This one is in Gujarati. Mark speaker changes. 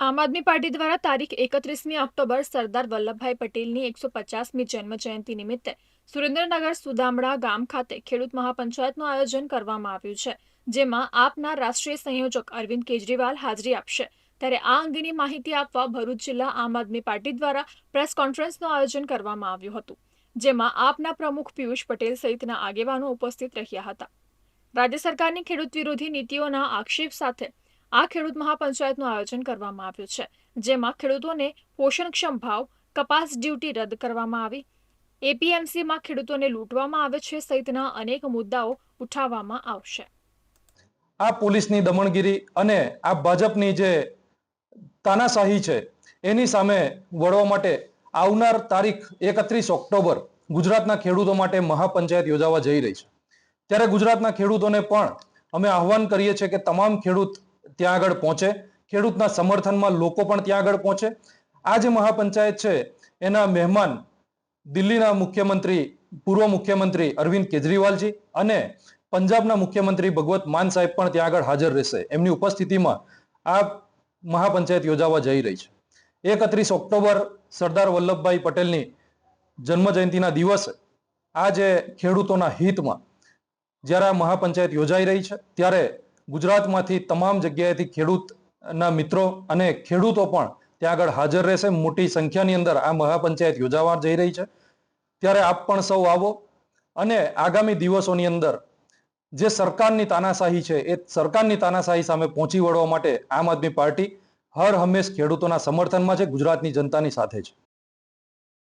Speaker 1: આમ આદમી પાર્ટી દ્વારા તારીખ એકત્રીસમી ઓક્ટોબર સરદાર વલ્લભભાઈ પટેલની એકસો પચાસમી જન્મ જયંતિ નિમિત્તે સુરેન્દ્રનગર સુદામડા ગામ ખાતે ખેડૂત મહાપંચાયતનું આયોજન કરવામાં આવ્યું છે, જેમાં આપના રાષ્ટ્રીય સંયોજક અરવિંદ કેજરીવાલ હાજરી આપશે. ત્યારે આ અંગેની માહિતી આપવા ભરૂચ જિલ્લા આમ આદમી પાર્ટી દ્વારા પ્રેસ કોન્ફરન્સનું આયોજન કરવામાં આવ્યું હતું, જેમાં આપના પ્રમુખ પિયુષ પટેલ સહિતના આગેવાનો ઉપસ્થિત રહ્યા હતા. રાજ્ય સરકારની ખેડૂત વિરોધી નીતિઓના આક્ષેપ સાથે આ ખેડૂત મહાપંચાયતનું આયોજન કરવામાં આવ્યું છે, જેમાં ખેડૂતોને પોષણક્ષમ ભાવ, કપાસ ડ્યુટી રદ કરવામાં આવી. એપીએમસીમાં ખેડૂતોને લૂંટવામાં આવે છે સહિતના અનેક મુદ્દાઓ ઉઠાવવામાં આવશે.
Speaker 2: આ પોલીસની દમણગીરી અને આ ભાજપની જે તાનાશાહી છે, એની સામે વળવા માટે આવનાર તારીખ એકત્રીસ ઓક્ટોબર ગુજરાતના ખેડૂતો માટે મહાપંચાયત યોજાવા જઈ રહી છે. ત્યારે ગુજરાતના ખેડૂતોને પણ અમે આહવાન કરીએ છીએ કે તમામ ખેડૂત ત્યાં આગળ પહોંચે. ખેડૂતના સમર્થનમાં લોકો પણ ત્યાં આગળ પહોંચે. આ જે મહાપંચાયત છે, એના મહેમાન દિલ્હીના મુખ્યમંત્રી, પૂર્વ મુખ્યમંત્રી અરવિંદ કેજરીવાલજી અને પંજાબના મુખ્યમંત્રી ભગવત માન સાહેબ પણ ત્યાં આગળ હાજર રહેશે. એમની ઉપસ્થિતિમાં આ મહાપંચાયત યોજાવા જઈ રહી છે. એકત્રીસ ઓક્ટોબર સરદાર વલ્લભભાઈ પટેલની જન્મજયંતિના દિવસે આ જે ખેડૂતોના હિતમાં જ્યારે આ મહાપંચાયત યોજાઈ રહી છે, ત્યારે ગુજરાતમાંથી તમામ જગ્યાએથી ખેડૂતના મિત્રો અને ખેડૂતો પણ ત્યાં આગળ હાજર રહેશે. મોટી સંખ્યાની અંદર આ મહાપંચાયત યોજાવા જઈ રહી છે. ત્યારે આપ પણ સૌ આવો અને આગામી દિવસોની અંદર જે સરકારની તાનાશાહી છે, એ સરકારની તાનાશાહી સામે પહોંચી વળવા માટે આમ આદમી પાર્ટી હર હંમેશ ખેડૂતોના સમર્થનમાં છે, ગુજરાતની જનતાની સાથે છે.